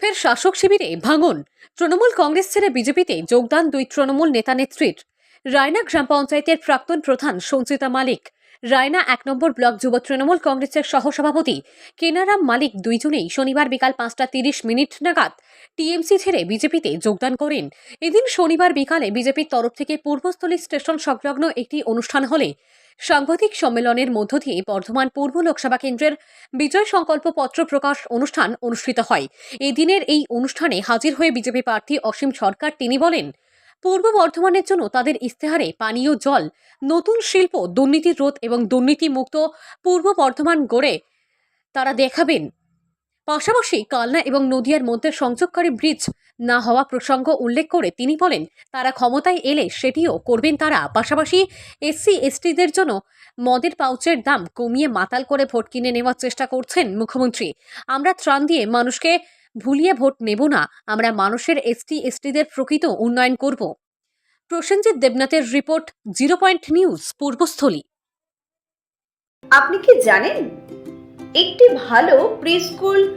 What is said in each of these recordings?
ফের শাসক শিবিরে ভাঙন। তৃণমূল কংগ্রেস ছেড়ে বিজেপিতে যোগদান দুই তৃণমূল নেতা নেত্রীর। রায়না গ্রাম পঞ্চায়েতের প্রাক্তন প্রধান সঞ্চিতা মালিক। রায়না এক নম্বর ব্লক যুব তৃণমূল কংগ্রেসের সহসভাপতি। কেনারাম মালিক দুইজনেই শনিবার বিকাল পাঁচটা তিরিশ মিনিট নাগাদ টিএমসি ছেড়ে বিজেপিতে যোগদান করেন। এদিন শনিবার বিকালে বিজেপির তরফ থেকে পূর্বস্থলী স্টেশন সংলগ্ন একটি অনুষ্ঠান হলে সাংবাদিক সম্মেলনের মধ্য দিয়ে বর্ধমান পূর্ব লোকসভা কেন্দ্রের বিজয় সংকল্প পত্র প্রকাশ অনুষ্ঠান অনুষ্ঠিত হয়। এদিনের এই অনুষ্ঠানে হাজির হয়ে বিজেপি প্রার্থী অসীম সরকার তিনি বলেন, পূর্ব বর্ধমানের জন্য তাদের ইস্তেহারে পানীয় জল, নতুন শিল্প, দুর্নীতি রোধ এবং দুর্নীতিমুক্ত পূর্ব বর্ধমান গড়ে তারা দেখাবেন। পাশাপাশি কালনা এবং নদিয়ার মধ্যে সংযোগকারী ব্রিজ না হওয়া প্রসঙ্গ উল্লেখ করে তিনি বলেন, তারা ক্ষমতায় এলে সেটিও করবেন তারা। পাশাপাশি এসসি, এসটিদের জন্য মদের পাউচের দাম কমিয়ে মাতাল করে ভোট কিনে নেওয়ার চেষ্টা করছেন মুখ্যমন্ত্রী। আমরা ত্রাণ দিয়ে মানুষকে ভুলিয়ে ভোট নেব না, আমরা মানুষের এসটি, এসটিদের প্রকৃত উন্নয়ন করব। Prosenjit দেবনাথের report, zero point news, Purbasthali. আপনি কি জানেন? একটি ভালো প্রি স্কুল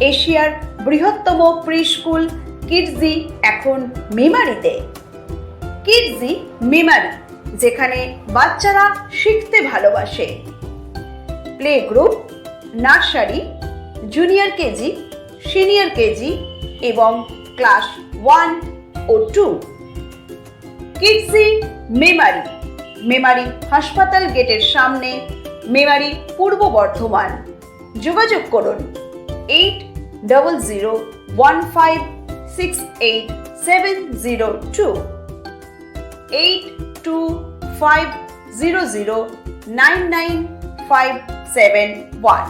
এশিয়ার বৃহত্তম প্রি স্কুল কিডজি এখন মেমারিতে। কিডজি মেমারি, যেখানে বাচ্চারা শিখতে ভালোবাসে। Play group nursery, junior KG, senior KG এবং ক্লাস ওয়ান ও টু। কিডসি মেমারি মেমারি হাসপাতাল গেটের সামনে, মেমারি পূর্ব বর্ধমান। যোগাযোগ করুন। Eight double zero one five six eight seven zero two eight two five zero zero nine nine five seven one